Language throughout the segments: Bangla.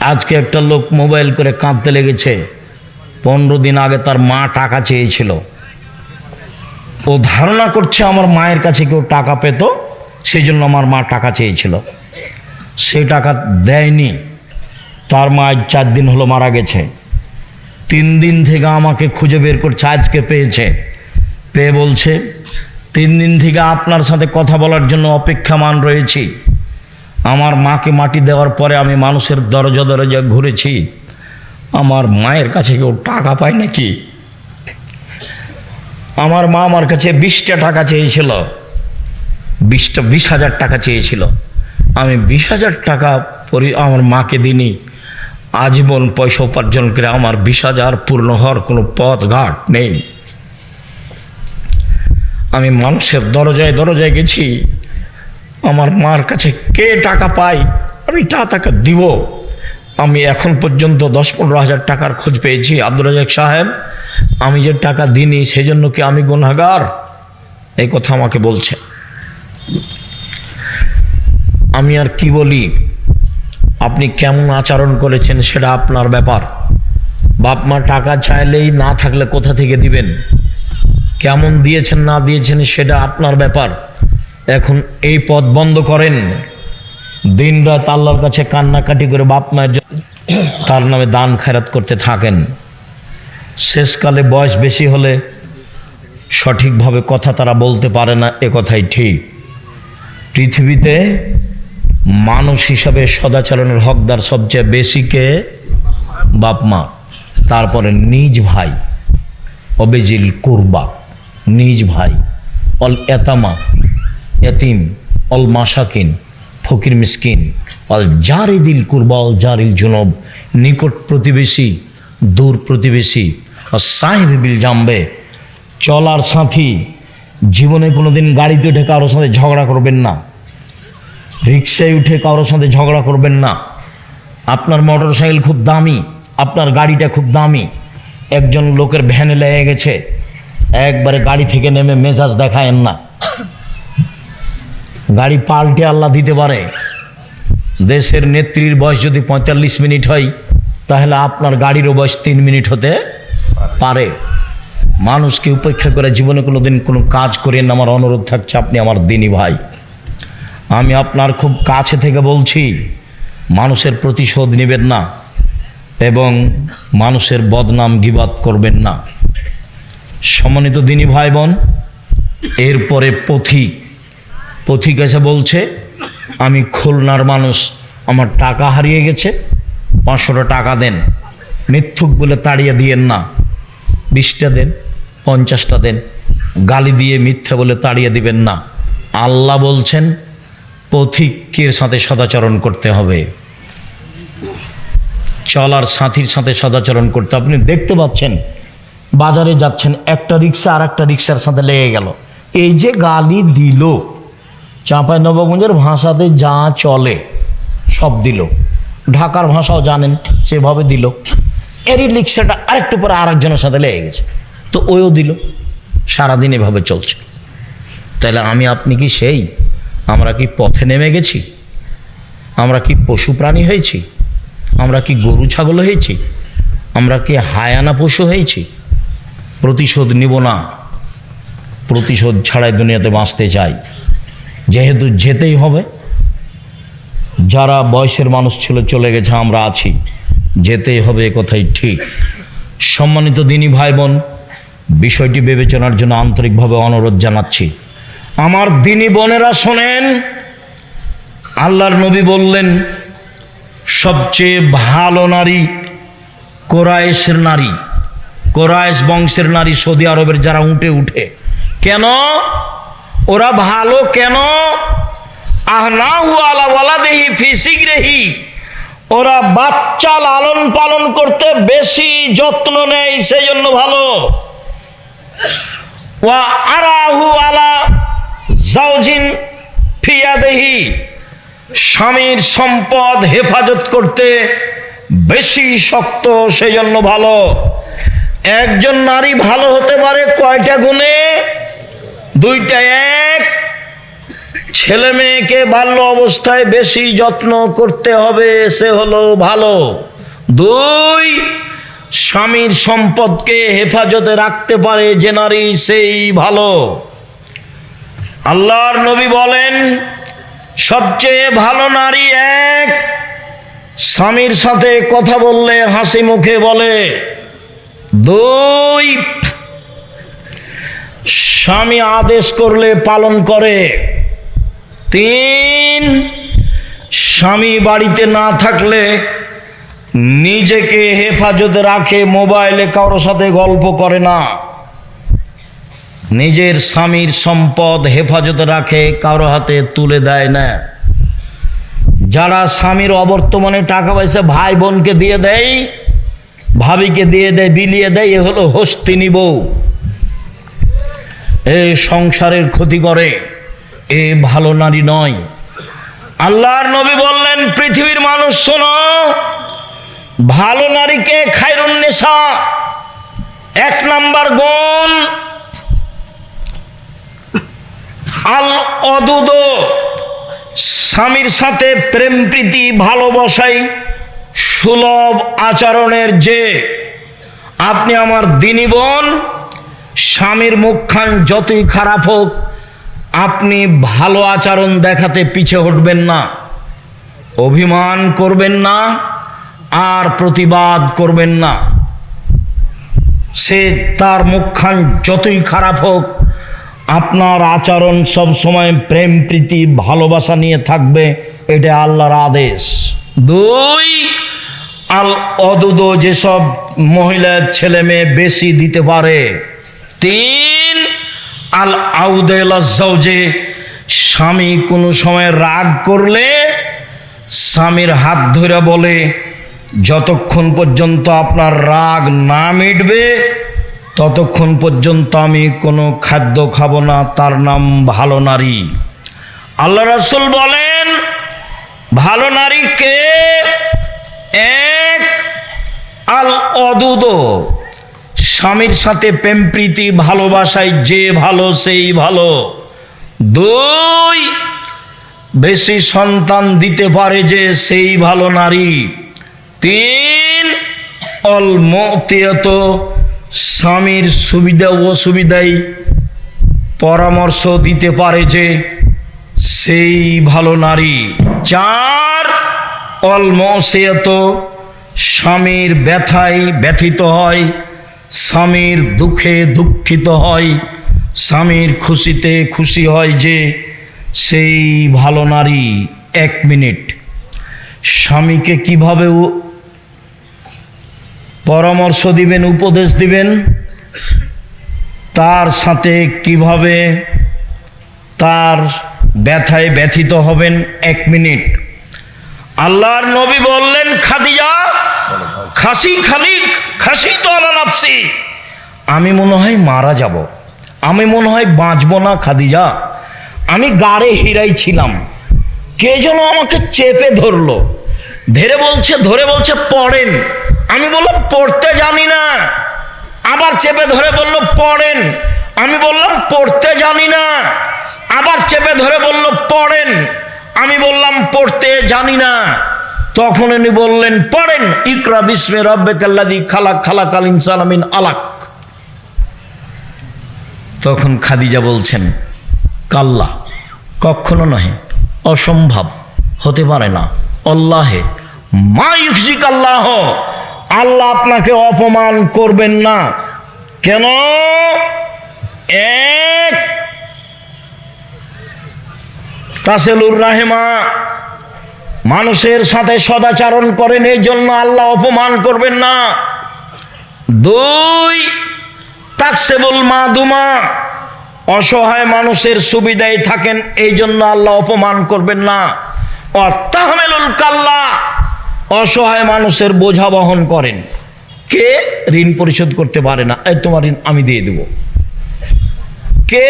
আজকে একটা লোক মোবাইল করে কাঁদতে লেগেছে। পনেরো দিন আগে তার মা টাকা চেয়েছিল। ও ধারণা করছে আমার মায়ের কাছে কেউ টাকা পেত সেই জন্য আমার মা টাকা চেয়েছিল। সেই টাকা দেয়নি। তার মা আজ চার দিন হলো মারা গেছে। তিন দিন থেকে আমাকে খুঁজে বের করছে, আজকে পেয়েছে। পেয়ে বলছে, তিন দিন থেকে আপনার সাথে কথা বলার জন্য অপেক্ষামান রয়েছি। আমার মাকে মাটি দেওয়ার পরে আমি মানুষের দরজা দরজা ঘুরেছি। আমার মায়ের কাছে কেউ টাকা পায় নাকি? আমার মা আমার কাছে বিশটা টাকা চেয়েছিল। বিশটা বিশ হাজার টাকা চেয়েছিল। আমি বিশ হাজার টাকা পরি আমার মাকে দিনি আজীবন পয়সা উপার্জন করে আমার বিশ হাজার পূর্ণ হওয়ার কোনো পথ ঘাট নেই। আমি মানুষের দরজায় দরজায় গেছি। আমার মার কাছে কে টাকা পাই আমি তা টাকা দিব। আমি এখন পর্যন্ত দশ পনেরো হাজার টাকার খোঁজ পেয়েছি আব্দুল রাজাক সাহেব। আমি যে টাকা দিইনি সেই জন্য কি আমি গুনাগার এই কথা আমাকে বলছে। আমি আর কি বলি? আপনি কেমন আচরণ করেছেন সেটা আপনার ব্যাপার। বাপ মা টাকা চাইলেই না থাকলে কোথা থেকে দিবেন? কেমন দিয়েছেন, না দিয়েছেন সেটা আপনার ব্যাপার। এখন এই পথ বন্ধ করেন। দিন রাত আল্লাহর কাছে কান্নাকাটি করে বাপ মায়ের তার নামে দান খেরাত করতে থাকেন। শেষকালে বয়স বেশি হলে সঠিকভাবে কথা তারা বলতে পারে না, এ কথাই ঠিক। পৃথিবীতে মানুষ হিসাবে সদাচরণের হকদার সবচেয়ে বেশি কে? বাপ মা। তারপরে নিজ ভাই। অবেজিল কুরবা। নিজ ভাই। অল এতামা এতিম অল মাসাকিন ফকির মিসকিন, অল জারিদিল কুরবা, অল জারিল জুনব, নিকট প্রতিবেশী, দূর প্রতিবেশী আর সাহেব বিল জামবে, চলার সাথী, জীবনে কোনো দিন গাড়িতে উঠে কারোর সাথে ঝগড়া করবেন না। রিক্সায় উঠে কারোর সাথে ঝগড়া করবেন না। আপনার মোটর সাইকেল খুব দামি, আপনার গাড়িটা খুব দামি। একজন লোকের ভ্যানে লেগে গেছে, একবারে গাড়ি থেকে নেমে মেজাজ দেখায়েন না। গাড়ি পাল্টে আল্লাহ দিতে পারে। দেশের নেত্রীর বয়স যদি পঁয়তাল্লিশ মিনিট হয়, তাহলে আপনার গাড়িরও বয়স তিন মিনিট হতে পারে। মানুষকে উপেক্ষা করে জীবনে কোনো দিন কোনো কাজ করেন? আমার অনুরোধ থাকছে আপনি আমার দিনী ভাই। আমি আপনার খুব কাছে থেকে বলছি, মানুষের প্রতিশোধ নেবেন না এবং মানুষের বদনাম গিবাদ করবেন না। সম্মানিত দিনী ভাই বোন, এরপরে পথিক পথিক এসে বলছে, আমি খুলনার মানুষ, আমার টাকা হারিয়ে গেছে, পাঁচশোটা টাকা দেন। মিথ্যুক বলে তাড়িয়ে দিয়েন না। বিশটা দেন, পঞ্চাশটা দেন। গালি দিয়ে মিথ্যে বলে তাড়িয়ে দিবেন না। আল্লাহ বলছেন, পথিকের সাথে সদাচরণ করতে হবে। চলার সাথীর সাথে সদাচরণ করতে আপনি দেখতে পাচ্ছেন, বাজারে যাচ্ছেন, একটা রিক্সা আর একটা রিক্সার সাথে লেগে গেল। এই যে গালি দিল চাঁপাই নবগঞ্জের ভাষাতে যা চলে, সব দিল। ঢাকার ভাষাও জানেন, সেভাবে দিল। এরই রিক্সাটা আরেকটু পরে আরেকজনের সাথে লেগে গেছে। তো ওও দিল। সারাদিন এভাবে চলছে। তাহলে আমি, আপনি কি সেই? আমরা কি পথে নেমে গেছি? আমরা কি পশু প্রাণী হয়েছি? আমরা কি গরু ছাগল হয়েছি? আমরা কি হায়ানা পশু হয়েছি? প্রতিশোধ নিব না। প্রতিশোধ ছাড়াই দুনিয়াতে বাঁচতে চাই। যেহেতু যেতেই হবে, যারা বয়সের মানুষ ছিল চলে গেছে, আমরা আছি। যেতেই হবে কথাই ঠিক। সম্মানিত দিনী ভাই বোন বিষয়টি বিবেচনার জন্য আন্তরিকভাবে অনুরোধ জানাচ্ছি। আমার দিনী বোনেরা শোনেন, আল্লাহর নবী বললেন, সবচেয়ে ভালো নারী কোরায়েশের নারী, কোরায়েশ বংশের নারী সৌদি আরবের যারা উঠে উঠে। কেন? ওরা ভালো কেন? আহনাহু আলা ওয়ালাদেহি ফিসিক রেহি ওরা বাচ্চা লালন পালন করতে বেশি যত্ন নেয় সেই জন্য ভালো। ওয়া স্বামীর সম্পদ হেফাজত করতে বেশি শক্ত সেই জন্য ভালো। একজন নারী ভালো হতে পারে কয়টা গুণে? দুইটা এক। ছেলে মেয়েকে বাল্য অবস্থায় বেশি যত্ন করতে হবে, সে হলো ভালো। দুই, স্বামীর সম্পদকে হেফাজতে রাখতে পারে যে নারী সেই ভালো। আল্লাহর নবী বলেন, সবচেয়ে ভালো নারী এক। স্বামীর সাথে কথা বললে হাসি মুখে বলে। দুই স্বামী আদেশ করলে পালন করে। তিন, স্বামী বাড়িতে না থাকলে নিজেকে হেফাজতে রাখে, মোবাইলে কারোর সাথে গল্প করে না। নিজের স্বামীর সম্পদ হেফাজতে রাখে, কারও হাতে তুলে দেয় না। যারা স্বামীর অবর্তমানে টাকা পয়সা ভাই বোনকে দিয়ে দেয়, ভাবিকে দিয়ে দেয়, বিলিয়ে দেয়, এ হলো হস্তিনী বউ। এ সংসারের ক্ষতি করে। এ ভালো নারী নয়। আল্লাহর নবী বললেন, পৃথিবীর মানুষ শোনো, ভালো নারীকে খায়রুন্নেসা, এক নাম্বার গুণ আল অদুদ স্বামীর সাথে প্রেম প্রীতি, ভালোবাসাই সুলভ আচরণের যে। আপনি আমার দিনী বোন স্বামীর মুখখান যতই খারাপ হোক, আপনি ভালো আচরণ দেখাতে পিছে হটবেন না। অভিমান করবেন না, আর প্রতিবাদ করবেন না। সে তার মুখখান যতই খারাপ হোক, আপনার আচরণ সব সময় প্রেম, প্রীতি, ভালোবাসা নিয়ে থাকবে, এটা আল্লাহর আদেশ। দুই আল অদুদ যেসব মহিলার ছেলে মেয়ে বেশি দিতে পারে। তিন আল আউদেল যে স্বামী কোনো সময় রাগ করলে স্বামীর হাত ধরে বলে, যতক্ষণ পর্যন্ত আপনার রাগ না মিটবে, ততক্ষণ পর্যন্ত আমি কোনো খাদ্য খাব না, তার নাম ভালো নারী। আল্লাহ রসুল বলেন, ভালো নারীকে এক আল অদুদ স্বামীর সাথে প্রেম, প্রীতি ভালোবাসায় যে ভালো, সেই ভালো। দুই, বেশি সন্তান দিতে পারে যে সেই ভালো নারী। তিন, অলমতিয়াত স্বামীর সুবিধা অসুবিধায় পরামর্শ দিতে পারে যে সেই ভালো নারী। চার অলমসিয়ত স্বামীর ব্যথায় ব্যথিত হয়। স্বামীর দুঃখে দুঃখিত হয়, স্বামীর খুশিতে খুশি হয় যে সেই ভালো নারী এক মিনিট। স্বামীকে কীভাবে পরামর্শ দিবেন, উপদেশ দিবেন? তার সাথে কীভাবে তার ব্যথায় ব্যথিত হবেন? এক মিনিট। আল্লাহর নবী বললেন, খাদিজা খাসি খালিক খাসি তো আলা আমি মনে হয় মারা যাব। আমি মনে হয় বাঁচব না খাদিজা। আমি গাড়ে হিরাই ছিলাম। কে যেন আমাকে চেপে ধরলো। ধরে বলছে ধরে বলছে, পড়েন। আমি বললাম, পড়তে জানি না। আবার চেপে ধরে বলল, পড়েন। আমি বললাম, পড়তে জানি না। আবার চেপে ধরে বলল, পড়েন। আমি বললাম, পড়তে জানি না। তখন উনি বললেন, পড়েন, ইকরা বিস্মে রব্বে কাল্লাদি খালাক খালাক আল ইনসালামিন আলাক। তখন খাদিজা বলছেন, কাল্লা, কখনো নহে, অসম্ভব, হতে পারে না। অল্লাহে মা ইউসিক আল্লাহ আল্লাহ আপনাকে অপমান করবেন না। কেন? এক, তাসেলুর রাহেমা মানুষের সাথে সদাচরণ করেন, এই জন্য আল্লাহ অপমান করবেন না। দুই, তাকসেবুল মাদুমা, অসহায় মানুষের সুবিধায় থাকেন, এই জন্য আল্লাহ অপমান করবেন না। অত্তাহমেলুল কাল্লা, অসহায় মানুষের বোঝা বহন করেন। কে? ঋণ পরিশোধ করতে পারে না। এই তোমার ঋণ আমি দিয়ে দেব। কে?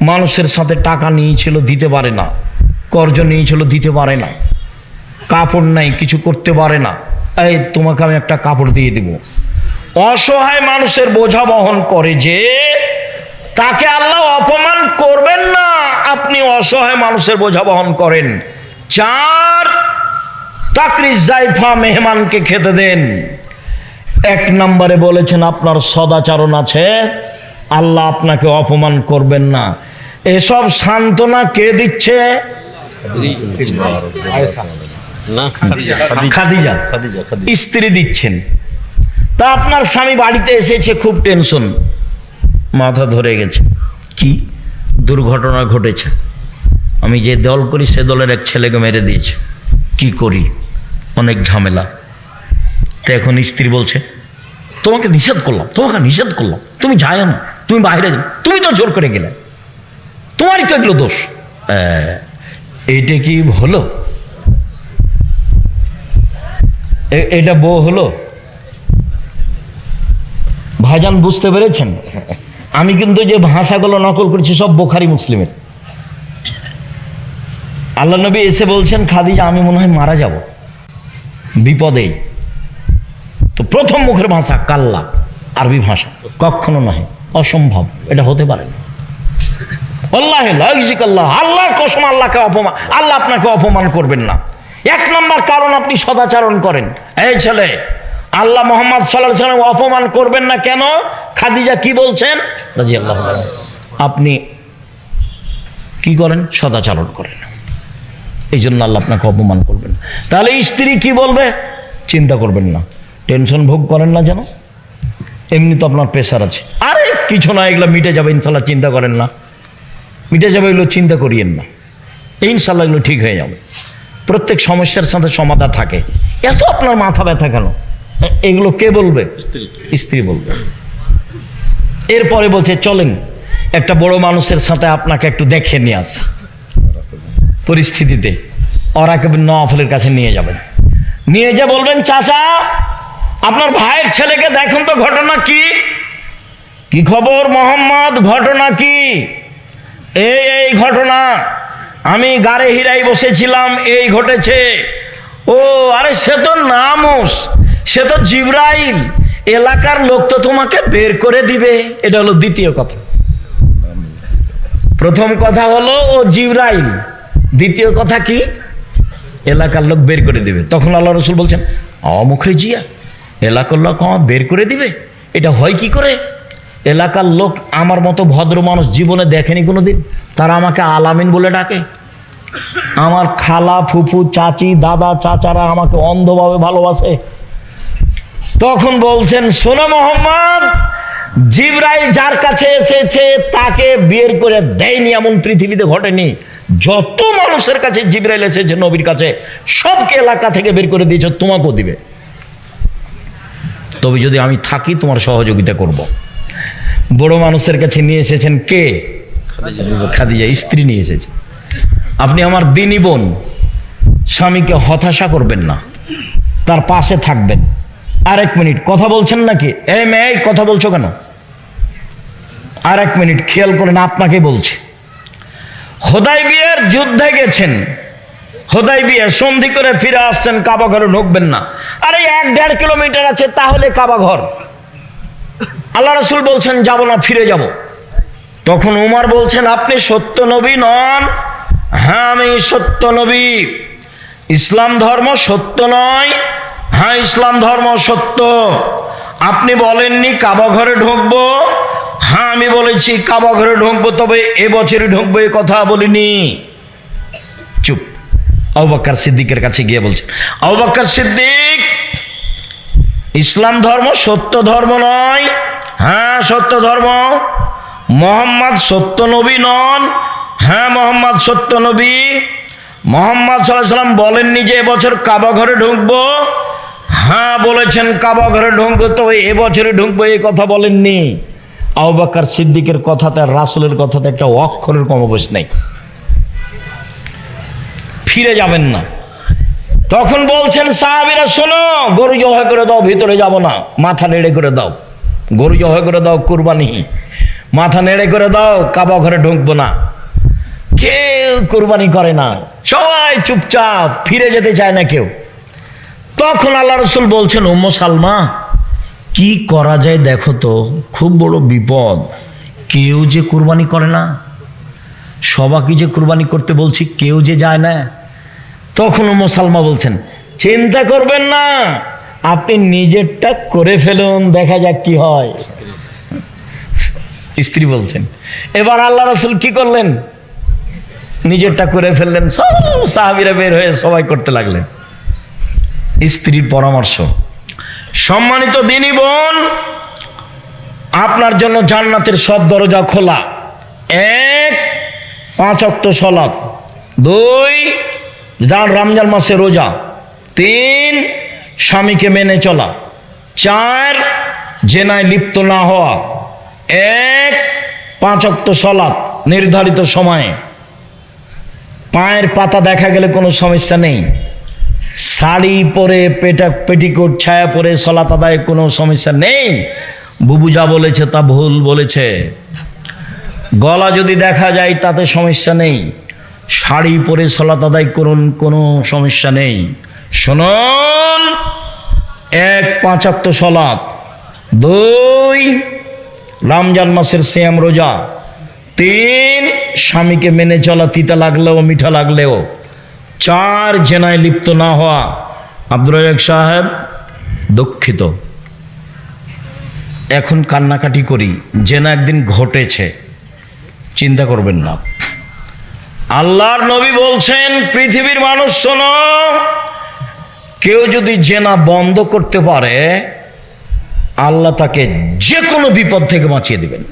মানুষের সাথে টাকা নিয়েছিল, দিতে পারে না। কর্জ নিয়েছিল, দিতে পারে না। কাপড় নাই, কিছু করতে পারে না। এই, তোমাকে আমি একটা কাপড় দিয়ে দেব। অসহায় মানুষের বোঝা বহন করে যে তাকে আল্লাহ অপমান করবেন না, আপনি অসহায় মানুষের বোঝা বহন করেন। চার তাকরিস জাইফা মেহমানকে খেতে দেন। এক নম্বরে বলেছেন, আপনার সদাচরণ আছে, আল্লাহ আপনাকে অপমান করবেন না। এসব সান্ত্বনা কে দিচ্ছে? স্ত্রী দিচ্ছেন। তা আপনার স্বামী বাড়িতে এসেছে খুব টেনশন। মাথা ধরে গেছে। কি? দুর্ঘটনা ঘটেছে। আমি যে দল করি সে দলের এক ছেলেকে মেরে দিয়েছে। কি করি? অনেক ঝামেলা। তো এখন স্ত্রী বলছে তোমাকে নিষেধ করলাম তোমাকে নিষেধ করলাম। তুমি যাও না তুমি বাইরে যাও। তুমি তো জোর করে গেলে। তোমারই তো এগুলো দোষ। আহ, এইটা কি হলো? এটা বউ হলো? ভাইজান বুঝতে পেরেছেন? আমি কিন্তু যে ভাষাগুলো নকল করছি সব বোখারি মুসলিমের। আল্লাহ নবী এসে বলছেন, খাদিজা, আমি মনে হয় মারা যাব। বিপদে। তো প্রথম মুখের ভাষা কাল্লা, আরবি ভাষা। কখনো নয় অসম্ভব। এটা হতে পারে না। আল্লাহ আল্লাহ। আল্লাহর কসম আল্লাহকে অপমান আল্লাহ আপনাকে অপমান করবেন না। এক নম্বর কারণ আপনি সদাচারণ করেন। এই ছেলে, আল্লাহ মোহাম্মদ সাল্লাহ অপমান করবেন না কেন? খাদিজা কি বলছেন? রাজি আল্লাহ আপনি কি করেন? সদাচারণ করেন। এই জন্য আল্লাহ আপনাকে অপমান করবেন তাহলে স্ত্রী কি বলবে? চিন্তা করবেন না। টেনশন ভোগ করেন না যেন। এমনি তো আপনার প্রেশার আছে। আরে, কিছু না, এগুলো মিটে যাবে ইনশাল্লাহ চিন্তা করেন না। মিটে যাবে এগুলো চিন্তা করিয়েন না। ইনশাল্লাহ এগুলো ঠিক হয়ে যাবে। প্রত্যেক সমস্যার সাথে সমাধান থাকে। এত আপনার মাথা ব্যথা কেন? এগুলো কে বলবে? স্ত্রী। বলবে। এরপরে বলছে চলেন একটা বড় মানুষের সাথে আপনাকে একটু দেখে নিয়ে আস। পরিস্থিতিতে। ওরাকে নফলের কাছে নিয়ে যাবেন। নিয়ে যে বলবেন চাচা আপনার ভাইয়ের ছেলেকে দেখুন তো ঘটনা কি? কি খবর মোহাম্মদ? ঘটনা কি? এই এই ঘটনা। আমি গাড়ে হিরাই বসেছিলাম, এই ঘটেছে। ও, আরে সে তো নামুস, সে তো জিব্রাইল। এলাকার লোক তো তোমাকে বের করে দিবে। এটা হলো দ্বিতীয় কথা। প্রথম কথা হলো, ও জিব্রাইল। দ্বিতীয় কথা কি? এলাকার লোক বের করে দিবে। তখন আল্লাহ রসুল বলছেন অমুখে জিয়া এলাকার লোক বের করে দিবে? এটা হয় কি করে? এলাকার লোক আমার মতো ভদ্র মানুষ জীবনে দেখেনি কোনো দিন তারা আমাকে আলামিন বলে ডাকে। আমার খালা, ফুফু, চাচি, দাদা, চাচারা আমাকে অন্ধভাবে ভালোবাসে। তখন বলছেন সোনা মোহাম্মদ, জিব্রাইল যার কাছে এসেছে তাকে বের করে দেয়নি, এমন পৃথিবীতে ঘটেনি। যত মানুষের কাছে জিবরাইল এসেছে নবীর কাছে, সবকে এলাকা থেকে বের করে দিয়েছে, তোমাকেও দিবে। তবে যদি আমি থাকি, তোমার সহযোগিতা করব। বড় মানুষের কাছে নিয়ে এসেছেন কে? খাদিজা। স্ত্রী নিয়ে এসেছে। আপনি আমার দিনী বোন, স্বামীকে হতাশা করবেন না, তার পাশে থাকবেন। আর এক মিনিট, কথা বলছেন নাকি? এই মেয়ে কথা বলছো কেন? আর এক মিনিট, খেয়াল করেন, আপনাকে বলছি। হোদাই বিয়ের যুদ্ধে গেছেন। হোদাই বিয়ে সন্ধি করে ফিরে আসছেন, কাবা ঘরে ঢুকবেন না। আরে এক দেড় কিলোমিটার আছে, তাহলে কাবা ঘর। আল্লাহ রসুল বলছেন, যাব না, ফিরে যাব। তখন উমার বলছেন, আপনি সত্য নবী নন। হ্যাঁ আমি সত্য নবী। ইসলাম ধর্ম সত্য নয়? হ্যাঁ ইসলাম ধর্ম সত্য। আপনি বলেননি, কাবা ঘরে ঢুকবো? হ্যাঁ আমি বলেছি, কাবা ঘরে ঢুকবো, তবে এবছরে ঢুকবো, এ কথা বলিনি। চুপ। আউবাক্কার সিদ্দিকের কাছে গিয়ে বলছেন আউবাক্কার সিদ্দিক, ইসলাম ধর্ম সত্য ধর্ম নয়। হ্যাঁ সত্য ধর্ম। মোহাম্মদ সত্য নবী নন। হ্যাঁ মোহাম্মদ সত্য নবী। মোহাম্মদ সাল্লাম বলেননি যে এবছর কাবা ঘরে ঢুকবো। হ্যাঁ বলেছেন কাবা ঘরে ঢুকবো, তো এবছরে ঢুকবো, এই কথা বলেননি। আউবাক্কার সিদ্দিকের কথাতে রাসুলের কথাতে একটা অক্ষরের কমবেশ নেই। ফিরে যাবেন না। তখন বলছেন, সাহাবিরা, শোনো, গরু জবাই করে দাও, ভিতরে যাব না, মাথা নেড়ে করে দাও। গরু জবাই করে দাও, কুরবানি। মাথা নেড়ে করে দাও, কাবা ঘরে ঢুকবো না। কেউ কুরবানি করে না। সবাই চুপচাপ ফিরে যেতে চায় না কেউ। তখন আল্লাহ রসুল বলছেন উম্ম সালমা কি করা যায় দেখো তো, খুব বড় বিপদ। কেউ যে কুরবানি করে না সবাইকে যে কুরবানি করতে বলছি, কেউ যে যায় না। তখনও মুসালমা বলছেন, চিন্তা করবেন না আপনি নিজেরটা করে ফেলুন, দেখা যাক কি হয়। স্ত্রী বলছেন, এবার আল্লাহ রসুল কি করলেন? নিজেরটা করে ফেললেন, সব সাহাবিরা বের হয়ে সবাই করতে লাগলেন। স্ত্রীর পরামর্শ, সম্মানিত দিনী বোন, আপনার জন্য জান্নাতের সব দরজা খোলা। এক, পাঁচ অক্ত সলাৎ। দুই যান রমজান মাসে রোজা। তিন স্বামীকে মেনে চলা। চার, জেনায় লিপ্ত না হওয়া। এক পাঁচ অক্ত সলাৎ নির্ধারিত সময়ে। পায়ের পাতা দেখা গেলে কোনো সমস্যা নেই। শাড়ি পরে পেটা পেটিকোট, ছায়া পরে সলাত আদায় কোনো সমস্যা নেই। বুবু যা বলেছে তা ভুল বলেছে। গলা যদি দেখা যায় তাতে সমস্যা নেই। শাড়ি পরে সলাত আদায় করুন, কোনো সমস্যা নেই। শুনুন। এক পাঁচাক্ত সলাত। দুই, রমজান মাসের শ্যাম রোজা। তিন, স্বামীকে মেনে চলা তিতা লাগলেও, মিঠা লাগলেও। চার, জেনায় লিপ্ত না হওয়া। আব্দুল রাজাক সাহেব দুঃখিত। এখন কান্নাকাটি করি, জেনা একদিন ঘটেছে। চিন্তা করবেন না। আল্লাহর নবী বলছেন, পৃথিবীর মানুষ শোনো কেউ যদি জেনা বন্ধ করতে পারে আল্লাহ তাকে যে কোনো বিপদ থেকে বাঁচিয়ে দিবেন।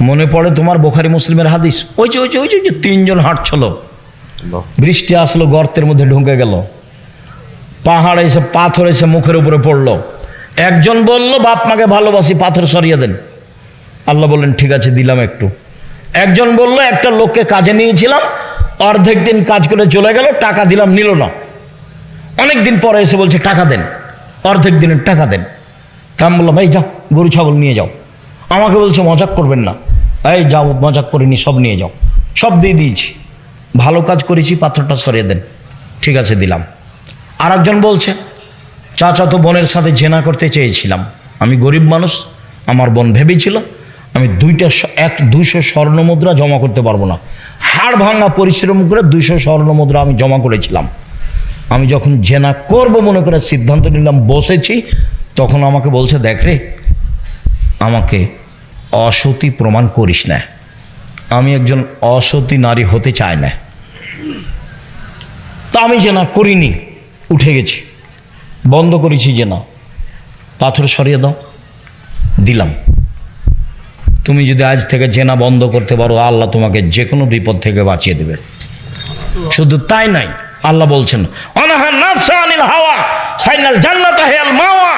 মনে পড়ে তোমার বোখারি মুসলিমের হাদিস? ওই যে ওই যে ওই যে তিনজন হাঁটছিল। বৃষ্টি আসলো গর্তের মধ্যে ঢুকে গেল। পাহাড় এসে পাথর এসে মুখের উপরে পড়ল। একজন বলল বাপ মাকে ভালোবাসি পাথর সরিয়ে দেন। আল্লাহ বললেন ঠিক আছে দিলাম একটু। একজন বলল একটা লোককে কাজে নিয়েছিলাম অর্ধেক দিন কাজ করে চলে গেল, টাকা দিলাম, নিল না। অনেক দিন পরে এসে বলছে, টাকা দেন। অর্ধেক দিনের টাকা দেন। তা আমি বললাম, এই যাও, গরু, ছাগল নিয়ে যাও। আমাকে বলছে, মজাক করবেন না। এই যাও, মজাক করিনি, সব নিয়ে যাও। সব দিয়ে দিয়েছি। ভালো কাজ করেছি পাথরটা সরিয়ে দেন। ঠিক আছে, দিলাম। আর একজন বলছে, চাচা তো বোনের সাথে জেনা করতে চেয়েছিলাম। আমি গরিব মানুষ, আমার বোন ভেবেছিল আমি দুইটা এক দুইশো স্বর্ণ মুদ্রা জমা করতে পারব না। হাড় ভাঙা পরিশ্রম করে দুইশো স্বর্ণ মুদ্রা আমি জমা করেছিলাম। আমি যখন জেনা করব মনে করে সিদ্ধান্ত নিলাম, বসেছি, তখন আমাকে বলছে, দেখ রে, আমাকে অসতী প্রমাণ করিস না। আমি একজন অসতী নারী হতে চাই না। তা আমি জেনা করিনি, উঠে গেছি। বন্ধ করেছি জেনা। পাথর সরিয়ে দাও। দিলাম। তুমি যদি আজ থেকে জেনা বন্ধ করতে পারো, আল্লাহ তোমাকে যে কোনো বিপদ থেকে বাঁচিয়ে দেবে। শুধু তাই নাই, আল্লাহ বলছেন, অনাহা হাওয়া, ফাইনাল মাওয়া।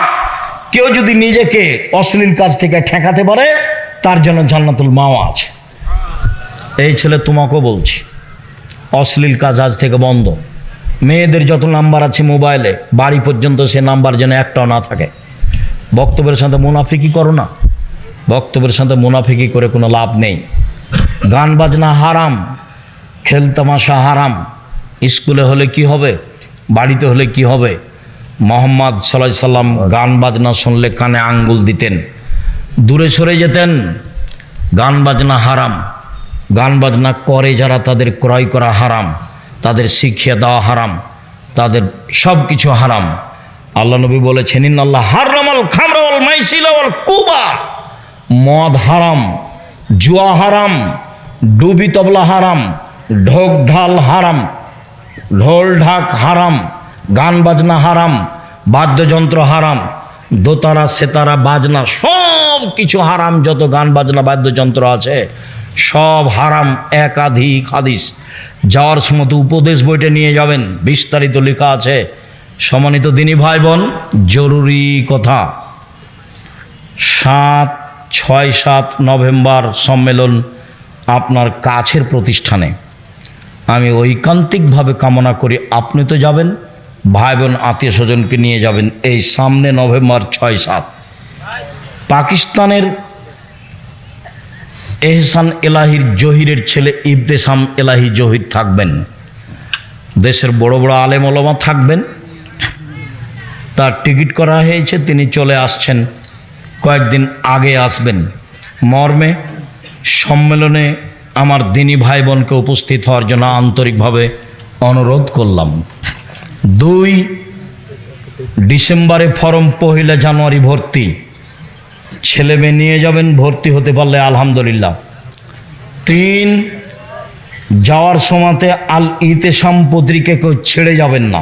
কেউ যদি নিজেকে অশ্লীল কাজ থেকে ঠেকাতে পারে, তার জন্য জান্নাতুল মাওয়া আছে। এই ছেলে তোমাকেও বলছি, অশ্লীল কাজ আজ থেকে বন্ধ। মেয়েদের যত নাম্বার আছে মোবাইলে, বাড়ি পর্যন্ত সে নাম্বার যেন একটাও না থাকে। বক্তব্যের সাথে মুনাফিকি করো না। বক্তব্যের সাথে মুনাফিকি করে কোনো লাভ নেই। গান বাজনা হারাম খেলতামাশা হারাম। স্কুলে হলে কি হবে? বাড়িতে হলে কি হবে? মোহাম্মদ সাল্লাহ সাল্লাম গান বাজনা শুনলে কানে আঙ্গুল দিতেন। দূরে সরে যেতেন। গান বাজনা হারাম। গান বাজনা করে যারা তাদের ক্রয় করা হারাম, তাদের শিখিয়ে দেওয়া হারাম, তাদের সব কিছু হারাম। আল্লাহ নবী বলেছেন ইন আল্লাহ হারামাল খামরাল মাইসিল কুবা। মদ হারাম, জুয়া হারাম, ডুবি তবলা হারাম, ঢোক ঢাল হারাম, ঢোল ঢাক হারাম, গান বাজনা হারাম, বাদ্যযন্ত্র হারাম, দোতারা, সেতারা, বাজনা, সব কিছু হারাম, যত গান বাজনা, বাদ্যযন্ত্র আছে, সব হারাম, একাধিক হাদিস। যাওয়ার সময় উপদেশ বইটা নিয়ে যাবেন, বিস্তারিত লেখা আছে। সমানিত দিনী ভাই বোন, জরুরি কথা। সাত ছয় সাত নভেম্বর সম্মেলন আপনার কাছের প্রতিষ্ঠানে। আমি ঐকান্তিকভাবে কামনা করি, আপনি তো যাবেন ভাই বোন আত্মীয় স্বজনকে নিয়ে যাবেন এই সামনে নভেম্বর ছয় সাত। পাকিস্তানের এহসান এলাহির জহিরের ছেলে ইবতেসাম এলাহি জহির থাকবেন। দেশের বড় বড় আলেম ওলমা থাকবেন। তার টিকিট করা হয়েছে, তিনি চলে আসছেন কয়েকদিন আগে আসবেন। মর্মে সম্মেলনে আমার দিনী ভাই বোনকে উপস্থিত হওয়ার জন্য আন্তরিকভাবে অনুরোধ করলাম। দুই ডিসেম্বরে ফরম পহিলা জানুয়ারি ভর্তি। ছেলে মেয়ে নিয়ে যাবেন, ভর্তি হতে পারলে আলহামদুলিল্লাহ। তিন, যাওয়ার সময়তে আল ইতেসাম পত্রিকা কেউ ছেড়ে যাবেন না।